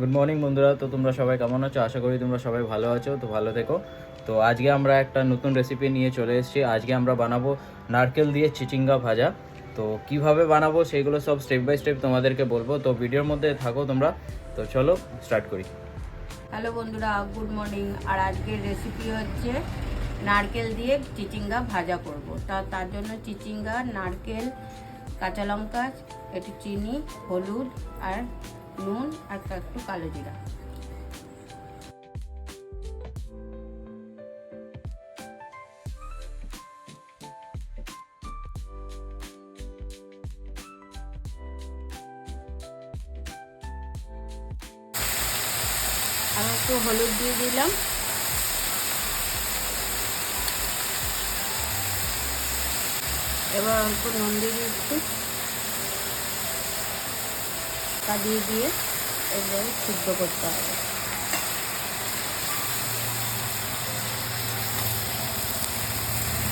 Good morning বন্ধুরা। তো তোমরা সবাই কেমন আছো? আশা করি তোমরা সবাই ভালো আছো, তো ভালো থেকো। তো আজকে আমরা একটা নতুন রেসিপি নিয়ে চলে এসেছি। আজকে আমরা বানাবো নারকেল দিয়ে চিচিঙ্গা ভাজা। তো কীভাবে বানাবো সেগুলো সব স্টেপ বাই স্টেপ তোমাদেরকে বলব। তো ভিডিওর মধ্যে থাকো তোমরা। তো চলো স্টার্ট করি। হ্যালো বন্ধুরা। গুড মর্নিং আর আজকের রেসিপি হচ্ছে নারকেল দিয়ে চিচিঙ্গা ভাজা করব। তা, তার জন্য চিচিঙ্গা, নারকেল, কাঁচা লঙ্কা, একটু চিনি, হলুদ আর নুন আর একটু কালো জিরা। আর একটু হলুদ দিয়ে দিলাম। এবার অল্প নুন দিয়ে দিচ্ছি। তা দিয়ে দিয়ে এবার সিদ্ধ করতে হবে।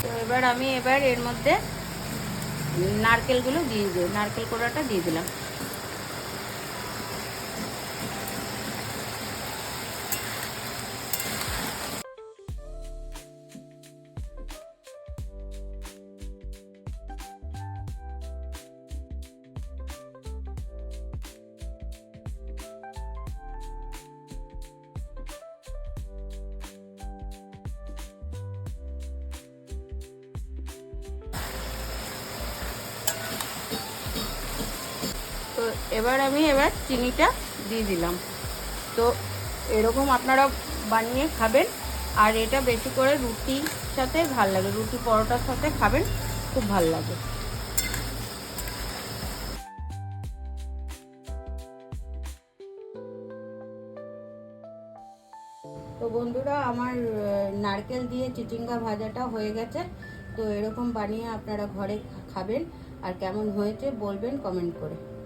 তো এবার আমি এবার এর মধ্যে নারকেলগুলো দিয়ে দিই নারকেল কোড়াটা দিয়ে দিলাম। এবার আমি এবার চিনিটা দিয়ে দিলাম। তো এরকম আপনারা বানিয়ে খাবেন। আর এটা বেশি করে রুটির সাথে ভালো লাগে। রুটি পরোটার সাথে খাবেন, খুব ভালো লাগে। তো বন্ধুরা, আমার নারকেল দিয়ে চিচিঙ্গা ভাজাটা হয়ে গেছে। তো এরকম বানিয়ে আপনারা ঘরে খাবেন। আর কেমন হয়েছে বলবেন কমেন্ট করে।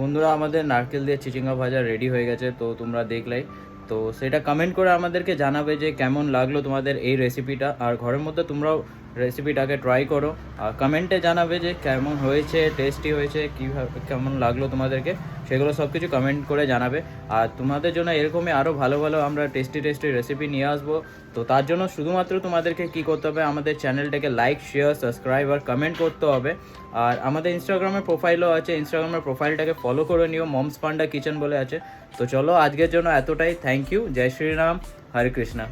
বন্ধুরা, আমাদের নারকেল দিয়ে চিচিঙ্গা ভাজা রেডি হয়ে গেছে, তো তোমরা দেখলাই। তো সেটা কমেন্ট করে আমাদেরকে জানাবে যে কেমন লাগল তোমাদের এই রেসিপিটা আর ঘরের মধ্যে তোমরাও রেসিপিটাকে ট্রাই করো। আর কমেন্টে জানাবে যে কেমন হয়েছে টেস্টি হয়েছে, কীভাবে, কেমন লাগল তোমাদেরকে, সেগুলো সব কিছু কমেন্ট করে জানাবে। আর তোমাদের জন্য এরকমই আরও ভালো ভালো আমরা টেস্টি টেস্টি রেসিপি নিয়ে আসব। তো তার জন্য শুধুমাত্র তোমাদেরকে কি করতে হবে, আমাদের চ্যানেলটাকে লাইক শেয়ার সাবস্ক্রাইব আর কমেন্ট করতে হবে। আর আমাদের ইনস্টাগ্রামের প্রোফাইলও আছে ইনস্টাগ্রামের প্রোফাইলটাকে ফলো করে নিও মমস পান্ডা কিচেন বলে আছে। তো চলো আজকের জন্য এতটাই থ্যাংক ইউ জয় শ্রীরাম, হরে কৃষ্ণা।